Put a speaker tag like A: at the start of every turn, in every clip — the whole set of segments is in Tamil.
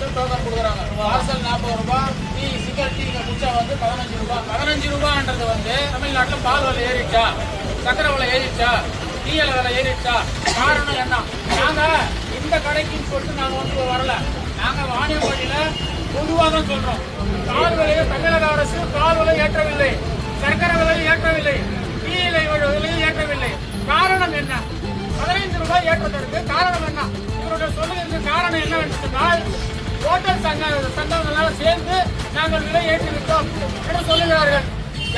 A: வந்து டோக்கன் கொடுக்குறாங்க. பார்சல் நாற்பது ரூபாய் டீ சிக்கன் டீ குச்சா வந்து பதினஞ்சு ரூபாய் பதினஞ்சு ரூபான்றது வந்து தமிழ்நாட்டில் பால் விலை ஏறிடுச்சா? சக்கரை விலை ஏறிடுச்சா? டீயல் விலை ஏறிடுச்சா? காரணம் என்ன? நாங்க இந்த கடைக்குன்னு சொல்லிட்டு நாங்க வந்து வரல. நாங்க வாணியம்பாடியில பொதுவாக தான் சொல்றோம். பால் விலையை தமிழக அரசு பால் விலை ஏற்றவில்லை. சர்க்கரை விலை ஏற்றவில்லை. டீ விலையை ஏற்றவில்லை. காரணம் என்ன? பதினைந்து ரூபாய் ஏற்றதற்கு காரணம் என்ன? இவருடைய சொல்லுவதற்கு காரணம் என்னவென்று சொன்னால் ஹோட்டல் சங்க சங்கங்களால் சேர்ந்து நாங்கள் விலை ஏற்றிவிட்டோம் என்று சொல்லுகிறார்கள்.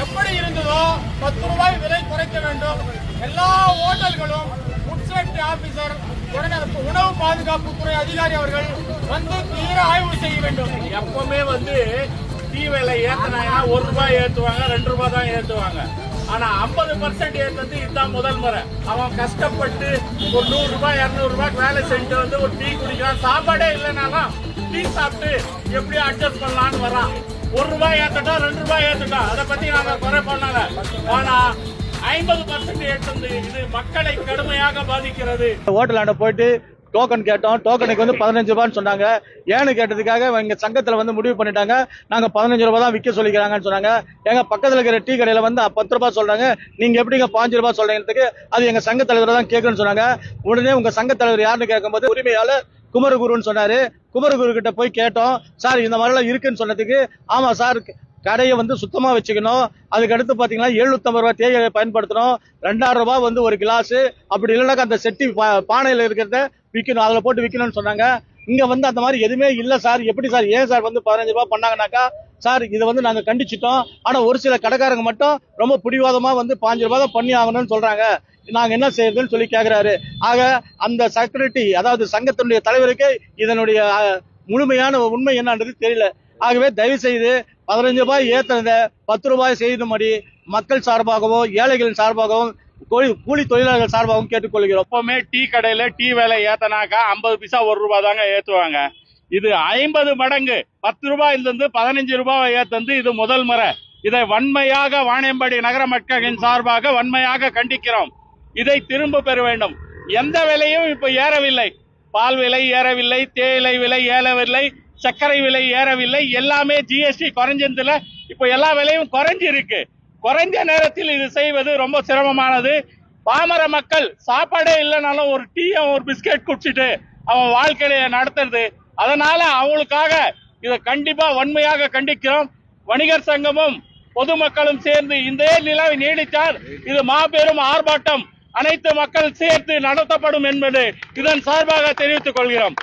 A: எப்படி இருந்ததோ பத்து ரூபாய் விலை குறைக்க வேண்டும். எல்லா ஹோட்டல்களும் ஃபுட் சேஃப்டி ஆபீசர் உடனே உணவு பாதுகாப்பு துறை அதிகாரி அவர்கள் வந்து தீர ஆய்வு செய்ய வேண்டும்.
B: எப்பவுமே வந்து டீ விலை ஏத்துனாங்கன்னா ஒரு ரூபாய் ஏத்துவாங்க ரெண்டு ரூபாய் தான் ஏத்துவாங்க. ஆனா ஐம்பது பர்சன்ட் ஏற்றது இதுதான் முதல் முறை. அவன் கஷ்டப்பட்டு ஒரு நூறு ரூபாய் இரநூறு ரூபாய் வேலை செஞ்சு வந்து ஒரு டீ குடிக்கிறான். சாப்பாடே இல்லைனாலும் டீ சாப்பிட்டு எப்படி அட்ஜஸ்ட் பண்ணலாம்னு வரான் ஒரு ரூபாய் ஏத்துட்டா ரெண்டு ரூபாய் ஏத்துட்டா. அதை பத்தி நாங்க குறை பண்ணல. ஆனா ஐம்பது பர்சன்ட் ஏற்றுறது இது மக்களை கடுமையாக பாதிக்கிறது.
C: ஹோட்டலாண்ட போயிட்டு டோக்கன் கேட்டோம். டோக்கனுக்கு வந்து பதினஞ்சு ரூபான்னு சொன்னாங்க. ஏன்னு கேட்டதுக்காக எங்க சங்கத்தில் வந்து முடிவு பண்ணிட்டாங்க. நாங்க பதினஞ்சு ரூபா தான் விற்க சொல்லிக்கிறாங்கன்னு சொன்னாங்க. எங்க பக்கத்தில் இருக்கிற டீ கடையில வந்து பத்து ரூபாய் சொல்றாங்க. நீங்க எப்படிங்க பாஞ்சு ரூபாய் சொல்றீங்கிறதுக்கு அது எங்க சங்க தலைவர் தான் கேட்கணும்னு சொன்னாங்க. உடனே உங்க சங்க தலைவர் யாருன்னு கேட்கும்போது உரிமையால் குமரகுருன்னு சொன்னாரு. குமரகுரு கிட்ட போய் கேட்டோம். சார் இந்த மாதிரிலாம் இருக்குன்னு சொன்னதுக்கு ஆமா சார் கடையை வந்து சுத்தமாக வச்சுக்கணும். அதுக்கடுத்து பார்த்தீங்கன்னா எழுநூத்தம்பது ரூபா தேயிலை பயன்படுத்தணும். ரெண்டாயிரம் ரூபாய் வந்து ஒரு கிளாஸு. அப்படி இல்லைனாக்கா அந்த செட்டி பா- பானையில் இருக்கிறத விற்கணும் அதில் போட்டு விற்கணும்னு சொன்னாங்க. இங்கே வந்து அந்த மாதிரி எதுவுமே இல்லை சார். எப்படி சார்? ஏன் சார் வந்து பதினஞ்சு ரூபாய் பண்ணாங்கனாக்கா சார் இதை வந்து நாங்கள் கண்டிச்சிட்டோம். ஆனால் ஒரு சில கடைக்காரங்க மட்டும் ரொம்ப பிடிவாதமாக வந்து பாஞ்சு ரூபாய் தான் பண்ணி ஆகணும்னு சொல்கிறாங்க நாங்கள் என்ன செய்யறதுன்னு சொல்லி கேட்குறாரு ஆக அந்த செக்ரட்டரி அதாவது சங்கத்தினுடைய தலைவருக்கு இதனுடைய முழுமையான உண்மை என்னன்றது தெரியல. ஆகவே தயவு செய்து பதினஞ்சு ரூபாய் ஏத்துறத பத்து ரூபாய் செய்யும்படி மக்கள் சார்பாகவும் ஏழைகளின் சார்பாகவும் கூலி- கூலி தொழிலாளர்கள் சார்பாகவும் கேட்டுக்கொள்கிறோம்.
B: எப்பவுமே டீ கடையில டீ விலை ஏத்தனாக்கா ஐம்பது பைசா ஒரு ரூபாய் தாங்க ஏத்துவாங்க. இது ஐம்பது மடங்கு. பத்து ரூபாயில இருந்து பதினஞ்சு ரூபாய் ஏத்தந்து இது முதல் முறை. இதை வன்மையாக வாணியம்பாடி நகர மக்களின் சார்பாக வன்மையாக கண்டிக்கிறோம். இதை திரும்ப பெற வேண்டும். எந்த விலையும் இப்ப ஏறவில்லை. பால் விலை ஏறவில்லை தேயிலை விலை ஏறவில்லை சர்க்கரை விலை ஏறவில்லை. எல்லாமே ஜிஎஸ்டி குறைஞ்சதுல இப்ப எல்லா விலையும் குறைஞ்சு இருக்கு குறைஞ்ச நேரத்தில் இது செய்வது ரொம்ப சிரமமானது. பாமர மக்கள் சாப்பாடே இல்லைனாலும் ஒரு டீயும் ஒரு பிஸ்கெட் குடிச்சிட்டு அவன் வாழ்க்கையை நடத்துறது அதனால அவங்களுக்காக இதை கண்டிப்பா வன்மையாக கண்டிக்கிறோம். வணிகர் சங்கமும் பொதுமக்களும் சேர்ந்து இந்த நிலவை நீடித்தால் இது மாபெரும் ஆர்ப்பாட்டம். அனைத்து மக்கள் சேர்த்து நடத்தப்படும் என்பது இதன் சார்பாக தெரிவித்துக் கொள்கிறோம்.